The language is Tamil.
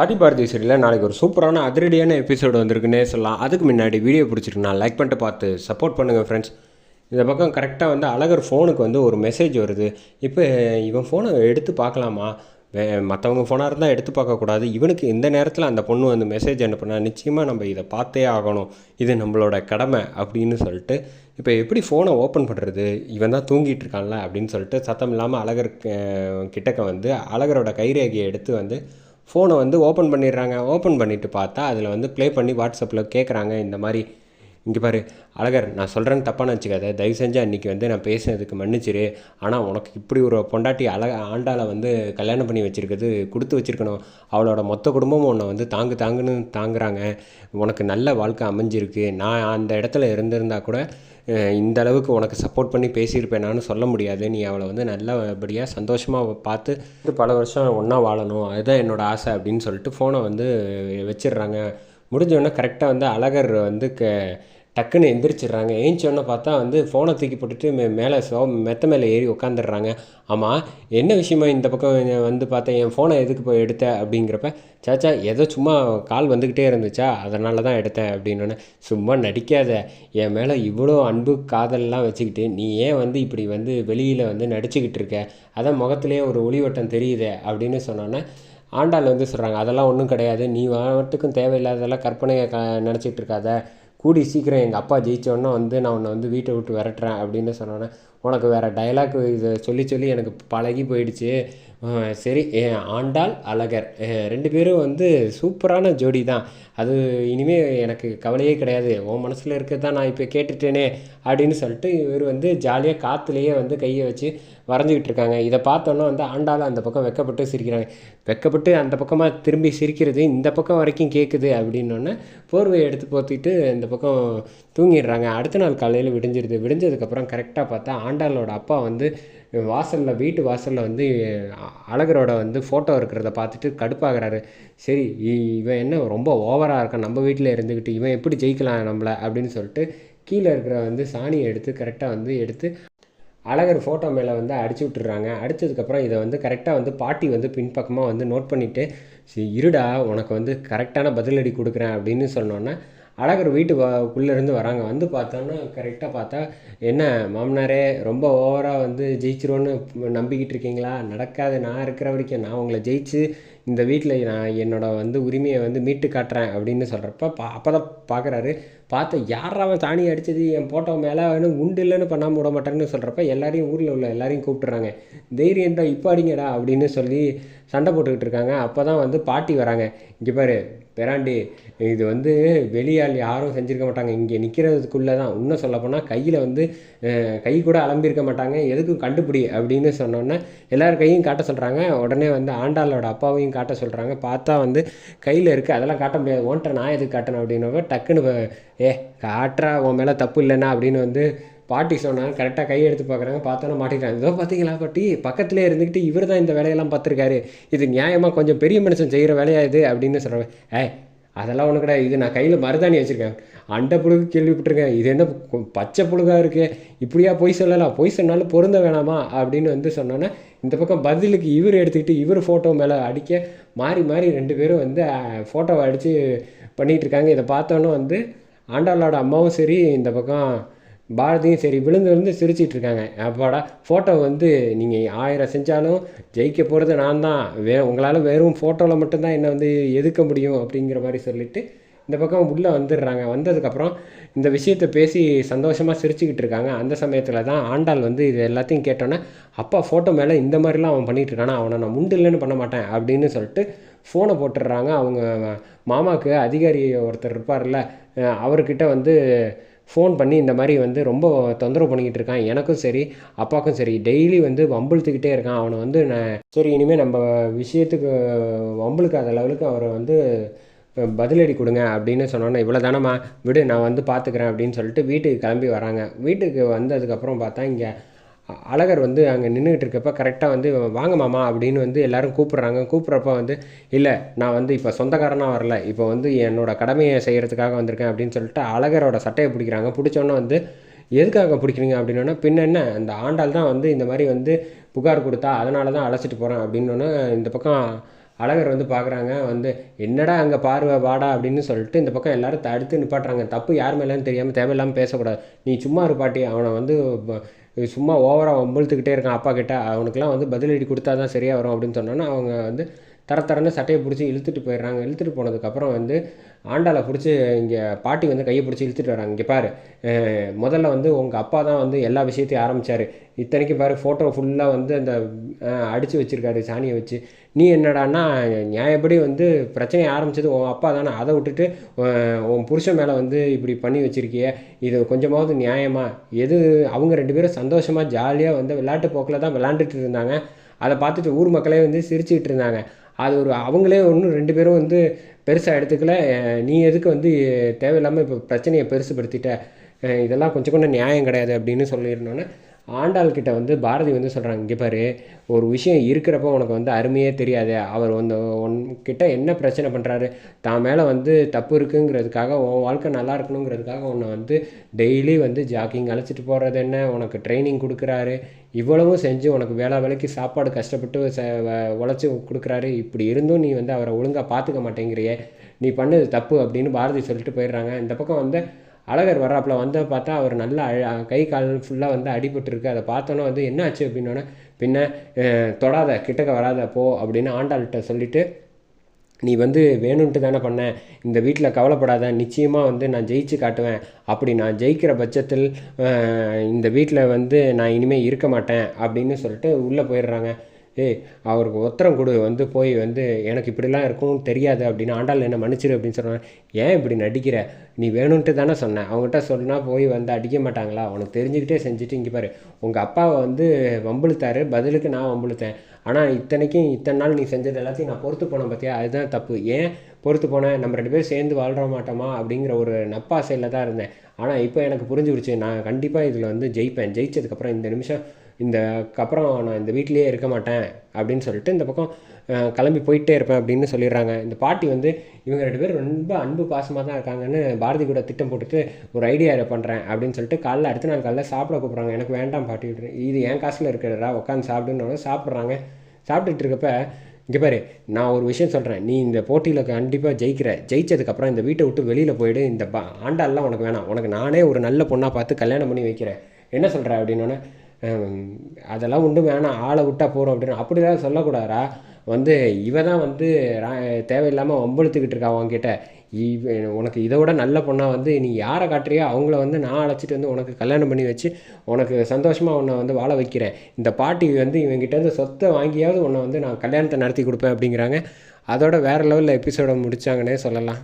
ஆதி பாரதி சீரியலில் நாளைக்கு ஒரு சூப்பரான அதிரடியான எபிசோடு வந்திருக்குன்னே சொல்லலாம். அதுக்கு முன்னாடி வீடியோ பிடிச்சிருக்கு நான் லைக் பண்ணிட்டு பார்த்து சப்போர்ட் பண்ணுங்கள் ஃப்ரெண்ட்ஸ் இந்த பக்கம் கரெக்டாக வந்து அழகர் ஃபோனுக்கு வந்து ஒரு மெசேஜ் வருது. இப்போ இவன் ஃபோனை எடுத்து பார்க்கலாமா? மற்றவங்க ஃபோனாக இருந்தால் எடுத்து பார்க்கக்கூடாது இவனுக்கு இந்த நேரத்தில் அந்த பொண்ணு வந்து மெசேஜ் அனுப்புனா நிச்சயமாக நம்ம இதை பார்த்தே ஆகணும். இது நம்மளோட கடமை அப்படின்னு சொல்லிட்டு இப்போ எப்படி ஃபோனை ஓப்பன் பண்ணுறது இவன் தான் தூங்கிட்டு இருக்கான்ல அப்படின்னு சொல்லிட்டு சத்தம் இல்லாமல் அழகர் கிட்டக்க வந்து அழகரோட கைரேகையை எடுத்து வந்து ஃபோனை வந்து ஓப்பன் பண்ணிடுறாங்க. ஓப்பன் பண்ணிவிட்டு பார்த்தா அதில் வந்து ப்ளே பண்ணி வாட்ஸ்அப்பில் கேட்குறாங்க. இந்த மாதிரி இங்கே பாரு அழகர் நான் சொல்கிறேன்னு தப்பான வச்சுக்காத. தயவு செஞ்சு அன்றைக்கி வந்து நான் பேசினதுக்கு மன்னிச்சிரு. ஆனால் உனக்கு இப்படி ஒரு பொண்டாட்டி அழக ஆண்டாளை வந்து கல்யாணம் பண்ணி வச்சுருக்கிறது கொடுத்து வச்சுருக்கணும். அவளோட மொத்த குடும்பமும் உன்னை வந்து தாங்கு தாங்குன்னு தாங்குறாங்க. உனக்கு நல்ல வாழ்க்கை அமைஞ்சிருக்கு. நான் அந்த இடத்துல இருந்திருந்தா கூட இந்த அளவுக்கு உனக்கு சப்போர்ட் பண்ணி பேசியிருப்பேனான்னு சொல்ல முடியாது. நீ அவளை வந்து நல்லபடியாக சந்தோஷமாக பார்த்து பல வருஷம் ஒன்றா வாழணும். அதுதான் என்னோடய ஆசை அப்படின்னு சொல்லிட்டு ஃபோனை வந்து வச்சிடுறாங்க. முடிஞ்சோடனே கரெக்டாக வந்து அழகர் வந்து க டக்குன்னு எந்திரிச்சிடுறாங்க. ஏஞ்சோடனே பார்த்தா வந்து ஃபோனை தூக்கி போட்டுட்டு மே மேலே சோ மெத்த மேலே ஏறி உட்காந்துடுறாங்க ஆமாம் என்ன விஷயமா இந்த பக்கம் வந்து பார்த்தேன் என் ஃபோனை எதுக்கு போய் எடுத்த? அப்படிங்கிறப்ப சாச்சா ஏதோ சும்மா கால் வந்துக்கிட்டே இருந்துச்சா? அதனால தான் எடுத்தேன். அப்படின்னோடனே சும்மா நடிக்காத. என் மேலே இவ்வளோ அன்பு காதல்லாம் வச்சுக்கிட்டு நீ ஏன் வந்து இப்படி வந்து வெளியில் வந்து நடிச்சுக்கிட்டு இருக்க? அதான் முகத்துலேயே ஒரு ஒளிவட்டம் தெரியுதே. அப்படின்னு சொன்னோன்னே ஆண்டாள் வந்து சொல்கிறாங்க அதெல்லாம் ஒன்றும் கிடையாது. நீ வாட்டுக்கும் தேவையில்லாததெல்லாம் கற்பனையை க நினச்சிட்டு இருக்காத. கூடி சீக்கிரம் எங்கள் அப்பா ஜெயிச்சோன்னே வந்து நான் உன்னை வந்து வீட்டை விட்டு விரட்டுறேன் அப்படின்னு சொன்னோன்னே உனக்கு வேறு டைலாக் இதை சொல்லி சொல்லி எனக்கு பழகி போயிடுச்சு. சரி ஆண்டாள் அழகர். ரெண்டு பேரும் வந்து சூப்பரான ஜோடி தான். அது இனிமேல் எனக்கு கவலையே கிடையாது. உன் மனசில் இருக்கிறது தான் நான் இப்போ கேட்டுட்டேனே அப்படின்னு சொல்லிட்டு இவர் வந்து ஜாலியாக காற்றுலேயே வந்து கையை வச்சு வரைஞ்சிக்கிட்டு இருக்காங்க. இதை பார்த்தோன்னே வந்து ஆண்டாள் அந்த பக்கம் வெக்கப்பட்டு சிரிக்கிறாங்க. வெக்கப்பட்டு அந்த பக்கமாக திரும்பி சிரிக்கிறது இந்த பக்கம் வரைக்கும் கேட்குது அப்படின்னோடனே போர்வையை எடுத்து போத்திட்டு இந்த பக்கம் தூங்கிடுறாங்க. அடுத்த நாள் காலையில் விடிஞ்சிருது. விடிஞ்சதுக்கப்புறம் கரெக்டாக பார்த்தா ஆண்டாளோட அப்பா வந்து வாசலில் வீட்டு வாசலில் வந்து அழகரோட வந்து ஃபோட்டோ இருக்கிறத பார்த்துட்டு கடுப்பாகிறாரு. சரி இ- இவன் என்ன ரொம்ப ஓவராக இருக்கான் நம்ம வீட்டில் இருந்துக்கிட்டு இவன் எப்படி ஜெயிக்கலாம் நம்மளை? அப்படின்னு சொல்லிட்டு கீழே இருக்கிற வந்து சாணியை எடுத்து கரெக்டாக வந்து எடுத்து அழகர் ஃபோட்டோ மேலே வந்து அடிச்சு விட்டுறாங்க. அடித்ததுக்கப்புறம் இதை வந்து கரெக்டாக வந்து பாட்டி வந்து பின்பக்கமாக வந்து நோட் பண்ணிவிட்டு சரி இருடா உனக்கு வந்து கரெக்டான பதிலடி கொடுக்குறேன் அப்படின்னு சொன்னோன்னே அழகர் வீட்டு வா உள்ளேருந்து வராங்க. வந்து பார்த்தோன்னா கரெக்டாக பார்த்தா என்ன மாமனாரே ரொம்ப ஓவராக வந்து ஜெயிச்சிருவோன்னு நம்பிக்கிட்டு இருக்கீங்களா? நடக்காது நான் இருக்கிற வரைக்கும் நான் உங்களை ஜெயிச்சு இந்த வீட்டில் நான் என்னோட வந்து உரிமையை வந்து மீட்டு காட்டுறேன் அப்படின்னு சொல்கிறப்ப பா அப்போ தான் பார்க்குறாரு பார்த்து யாராவன் தாணி அடித்தது என் போட்டோ மேலே வேணும் உண்டு இல்லைன்னு பண்ணாமல் விட மாட்டேன்னு சொல்கிறப்ப எல்லாரையும் ஊரில் உள்ள எல்லாரையும் கூப்பிட்றாங்க தைரியம் தான் இப்போ அடிங்கடா அப்படின்னு சொல்லி சண்டை போட்டுக்கிட்டு இருக்காங்க. அப்போ தான் வந்து பாட்டி வராங்க. இங்கே பாரு பெராண்டி இது வந்து வெளியால் யாரும் செஞ்சுருக்க மாட்டாங்க. இங்கே நிற்கிறதுக்குள்ளே தான் இன்னும் சொல்லப்போனால் கையில் வந்து கை கூட அலம்பியிருக்க மாட்டாங்க. எதுக்கும் கண்டுபிடி அப்படின்னு சொன்னோன்னே எல்லார் கையும் காட்ட சொல்கிறாங்க உடனே வந்து ஆண்டாளோட அப்பாவையும் காட்ட சொல்கிறாங்க பார்த்தா வந்து கையில் இருக்குது அதெல்லாம் காட்ட முடியாது. ஓன்ட்ட நான் எதுக்கு காட்டணும் அப்படின்னப்ப டக்குன்னு ஏ காட்டுறா உன் மேலே தப்பு இல்லைன்னா அப்படின்னு வந்து பாட்டி சொன்னாங்க. கரெக்டாக கை எடுத்து பார்க்குறாங்க பார்த்தோன்னா மாட்டிக்கிறாங்க. இதோ பார்த்தீங்களா பாட்டி? பக்கத்துலேயே இருந்துக்கிட்டு இவர் தான் இந்த வேலையெல்லாம் பார்த்துருக்காரு. இது நியாயமாக கொஞ்சம் பெரிய மனுஷன் செய்கிற வேலையா இது? அப்படின்னு சொல்கிறாங்க ஏய் அதெல்லாம் ஒன்றும் கிடையாது. இது நான் கையில் மருதாணி வச்சுருக்கேன். அண்டை புழுகு கேள்விப்பட்டிருக்கேன். இது என்ன கு- பச்சை புழுகா இருக்குது இப்படியா பொய் சொல்லலாம். பொய் சொன்னாலும் பொருந்த வேணாமா? அப்படின்னு வந்து சொன்னோன்னே இந்த பக்கம் பதிலுக்கு இவர் எடுத்துக்கிட்டு இவர் ஃபோட்டோ மேலே அடிக்க மாறி மாறி ரெண்டு பேரும் வந்து ஃபோட்டோவை அடித்து பண்ணிகிட்டு இருக்காங்க. இதை பார்த்தோன்னே வந்து ஆண்டாளோட அம்மாவும் சரி இந்த பக்கம் பாரதியும் சரி விழுந்து விழுந்து சிரிச்சிட்டு இருக்காங்க. அப்பாடா ஃபோட்டோ வந்து நீங்கள் ஆயிரம் செஞ்சாலும் ஜெயிக்க போகிறது நான் தான். வே உங்களால் வெறும் ஃபோட்டோவில் மட்டும்தான் என்னை வந்து எதுக்க முடியும் அப்படிங்கிற மாதிரி சொல்லிட்டு இந்த பக்கம் உள்ளே வந்துடுறாங்க. வந்ததுக்கப்புறம் இந்த விஷயத்தை பேசி சந்தோஷமாக சிரிச்சுக்கிட்டு இருக்காங்க. அந்த சமயத்தில் தான் ஆண்டாள் வந்து இது எல்லாத்தையும் கேட்டோன்னே அப்பா ஃபோட்டோ மேலே இந்த மாதிரிலாம் அவன் பண்ணிகிட்டு இருக்கானா? அவனை நான் முண்டு இல்லைன்னு பண்ண மாட்டேன். அப்படின்னு சொல்லிட்டு ஃபோனை போட்டுடுறாங்க. அவங்க மாமாவுக்கு அதிகாரி ஒருத்தர் இருப்பார்ல அவர்கிட்ட வந்து ஃபோன் பண்ணி இந்த மாதிரி வந்து ரொம்ப தொந்தரவு பண்ணிக்கிட்டு இருக்கான். எனக்கும் சரி அப்பாவுக்கும் சரி டெய்லி வந்து வம்பிழுத்துக்கிட்டே இருக்கான். அவனை வந்து நான் சரி இனிமேல் நம்ம விஷயத்துக்கு வம்பிழுக்காத லெவலுக்கு அவரை வந்து பதிலடி கொடுங்க அப்படின்னு சொன்னோன்னே இவ்வளோ தானம்மா விடு நான் வந்து பார்த்துக்கிறேன் அப்படின்னு சொல்லிட்டு வீட்டுக்கு கிளம்பி வராங்க. வீட்டுக்கு வந்ததுக்கப்புறம் பார்த்தா இங்கே அழகர் வந்து அங்கே நின்றுக்கிட்டு இருக்கப்ப கரெக்டாக வந்து வாங்க மாமா அப்படின்னு வந்து எல்லாரும் கூப்பிட்றாங்க. கூப்பிட்றப்ப வந்து இல்லை நான் வந்து இப்போ சொந்தக்காரனாக வரல. இப்போ வந்து என்னோட கடமையை செய்கிறதுக்காக வந்திருக்கேன் அப்படின்னு சொல்லிட்டு அழகரோட சட்டையை பிடிக்கிறாங்க. பிடிச்சோன்னே வந்து எதுக்காக பிடிக்கிறீங்க? அப்படின்னா பின்ன என்ன? அந்த ஆண்டாள் தான் வந்து இந்த மாதிரி வந்து புகார் கொடுத்தா அதனால தான் அழைச்சிட்டு போகிறேன் அப்படின்னோன்னே இந்த பக்கம் அழகர் வந்து பார்க்குறாங்க வந்து என்னடா அங்கே பார்வை வாடா அப்படின்னு சொல்லிட்டு இந்த பக்கம் எல்லோரும் தடுத்து நிப்பாட்டுறாங்க. தப்பு யார் மேலேன்னு தெரியாமல் தேவையில்லாமல் பேசக்கூடாது. நீ சும்மா இருப்பாட்டி பாட்டி அவனை வந்து சும்மா ஓவராக வம்பிழுத்துக்கிட்டே இருக்கான் அப்பா கிட்ட. அவனுக்குலாம் வந்து பதிலடி கொடுத்தா தான் சரியாக வரும் அப்படின்னு சொன்னோன்னா அவங்க வந்து தர தரன்னு சட்டையை பிடிச்சி இழுத்துட்டு போயிடுறாங்க. இழுத்துட்டு போனதுக்கப்புறம் வந்து ஆண்டாளை பிடிச்சி இங்கே பாட்டி வந்து கையை பிடிச்சி இழுத்துட்டு வராங்க இங்கே பாரு முதல்ல வந்து உங்கள் அப்பா தான் வந்து எல்லா விஷயத்தையும் ஆரம்பித்தார் இத்தனைக்கு பாரு ஃபோட்டோ ஃபுல்லாக வந்து அந்த அடித்து வச்சுருக்காரு சாணியை வச்சு. நீ என்னடான்னா நியாயப்படி வந்து பிரச்சனையை ஆரம்பிச்சது உன் அப்பா தானே. அதை விட்டுட்டு உன் புருஷன் மேலே வந்து இப்படி பண்ணி வச்சுருக்கிய. இது கொஞ்சமாவது நியாயமா? எது அவங்க ரெண்டு பேரும் சந்தோஷமாக ஜாலியாக வந்து விளையாட்டு போக்கில் தான் விளாண்டுட்டு இருந்தாங்க. அதை பார்த்துட்டு ஊர் மக்களே வந்து சிரிச்சுக்கிட்டு இருந்தாங்க. அது ஒரு அவங்களே ஒன்றும் ரெண்டு பேரும் வந்து பெருசாக எடுத்துக்கல. நீ எதுக்கு வந்து தேவையில்லாமல் இப்போ பிரச்சனையை பெருசுப்படுத்திட்ட இதெல்லாம் கொஞ்சம் கூட நியாயம் கிடையாது அப்படின்னு சொல்லியிருந்தோன்னே ஆண்டாள்கிட்ட வந்து பாரதி வந்து சொல்கிறாங்க இங்கே பாரு ஒரு விஷயம் இருக்கிறப்ப உனக்கு வந்து அருமையே தெரியாது. அவர் வந்து உன்கிட்ட என்ன பிரச்சனை பண்ணுறாரு தான் மேலே வந்து தப்பு இருக்குங்கிறதுக்காக உன் வாழ்க்கை நல்லா இருக்கணுங்கிறதுக்காக உன்னை வந்து டெய்லி வந்து ஜாக்கிங் அழைச்சிட்டு போகிறது என்ன? உனக்கு ட்ரைனிங் கொடுக்குறாரு. இவ்வளவும் செஞ்சு உனக்கு வேலை வேலைக்கு சாப்பாடு கஷ்டப்பட்டு ச வ- உழைச்சி கொடுக்குறாரு. இப்படி இருந்தும் நீ வந்து அவரை ஒழுங்காக பார்த்துக்க மாட்டேங்கிறியே. நீ பண்ணது தப்பு அப்படின்னு பாரதி சொல்லிட்டு போயிடுறாங்க. இந்த பக்கம் வந்து அழகர் வர்றாப்புல வந்து பார்த்தா அவர் நல்ல அழ- கை கால் ஃபுல்லாக வந்து அடிபட்டுருக்கு. அதை பார்த்தோன்னே வந்து என்ன ஆச்சு அப்படின்னோடனே பின்ன தொடாத கிட்டக்க வராத போ அப்படின்னு ஆண்டாள்கிட்ட சொல்லிவிட்டு நீ வந்து வேணும்ன்ட்டு தானே பண்ண. இந்த வீட்டில் கவலைப்படாத. நிச்சயமாக வந்து நான் ஜெயிச்சு காட்டுவேன். அப்படி நான் ஜெயிக்கிற பட்சத்தில் இந்த வீட்டில் வந்து நான் இனிமேல் இருக்க மாட்டேன். அப்படின்னு சொல்லிட்டு உள்ளே போயிடுறாங்க. ஏய் அவருக்கு உத்தரம் கொடு வந்து போய் வந்து எனக்கு இப்படிலாம் இருக்கும் தெரியாது அப்படின்னு ஆண்டாள் என்ன மன்னிச்சிரு அப்படின்னு சொன்னாங்க ஏன் இப்படி நடிக்கிற? நீ வேணும்ன்ட்டு தானே சொன்னேன் அவங்ககிட்ட சொன்னால் போய் வந்து அடிக்க மாட்டாங்களா? உனக்கு தெரிஞ்சுக்கிட்டே செஞ்சுட்டு இங்கே பாரு. உங்கள் அப்பாவை வந்து வம்பிழுத்தாரு. பதிலுக்கு நான் வம்பிழுத்தேன். ஆனால் இத்தனைக்கும் இத்தனை நாள் நீ செஞ்சது எல்லாத்தையும் நான் பொறுத்து போனேன் பார்த்தியா அதுதான் தப்பு. ஏன் பொறுத்து போனேன் நம்ம ரெண்டு பேரும் சேர்ந்து வாழ்ற மாட்டோமா? அப்படிங்கிற ஒரு நப்பாசையில் தான் இருந்தேன். ஆனால் இப்போ எனக்கு புரிஞ்சு நான் கண்டிப்பாக இதில் வந்து ஜெயிப்பேன். ஜெயிச்சதுக்கப்புறம் இந்த நிமிஷம் இந்தக்கப்புறம் நான் இந்த வீட்டிலேயே இருக்க மாட்டேன் அப்படின்னு சொல்லிட்டு இந்த பக்கம் கிளம்பி போயிட்டே இருப்பேன் அப்படின்னு சொல்லிடுறாங்க. இந்த பாட்டி வந்து இவங்க ரெண்டு பேரும் ரொம்ப அன்பு பாசமாக தான் இருக்காங்கன்னு பாரதி கூட திட்டம் போட்டுட்டு ஒரு ஐடியா பண்ணுறேன் அப்படின்னு சொல்லிட்டு காலைல அடுத்த நாள் காலைல சாப்பிட கூப்பிட்றாங்க. எனக்கு வேண்டாம் பாட்டி இது என் காசில் இருக்கிறடா உட்காந்து சாப்பிடுன்னு சாப்பிட்றாங்க. சாப்பிட்டுட்டு இருக்கப்ப இங்கே பாரு நான் ஒரு விஷயம் சொல்கிறேன் நீ இந்த போட்டியில் கண்டிப்பாக ஜெயிக்கிற. ஜெயிச்சதுக்கப்புறம் இந்த வீட்டை விட்டு வெளியில் போயிடு. இந்த பா ஆண்டாள்லாம் உனக்கு வேணாம். உனக்கு நானே ஒரு நல்ல பொண்ணாக பார்த்து கல்யாணம் பண்ணி வைக்கிறேன். என்ன சொல்கிற அப்படின்னோடனே அதெல்லாம் ஒன்றும் வேணாம் ஆளை விட்டா போகிறோம் அப்படின்னு. அப்படிலாம் சொல்லக்கூடாதா வந்து இவ தான் வந்து ரா- தேவையில்லாமல் வம்பழுத்துக்கிட்டு இருக்கா அவங்ககிட்ட இவ உனக்கு இதை விட நல்ல பொண்ணாக வந்து நீ யாரை காட்டுறியோ அவங்கள வந்து நான் அழைச்சிட்டு வந்து உனக்கு கல்யாணம் பண்ணி வச்சு உனக்கு சந்தோஷமாக உன்னை வந்து வாழ வைக்கிறேன். இந்த பாட்டி வந்து இவங்கிட்ட இருந்து சொத்தை வாங்கியாவது உன்னை வந்து நான் கல்யாணத்தை நடத்தி கொடுப்பேன் அப்படிங்கிறாங்க. அதோட வேறு லெவலில் எபிசோடை முடித்தாங்கன்னே சொல்லலாம்.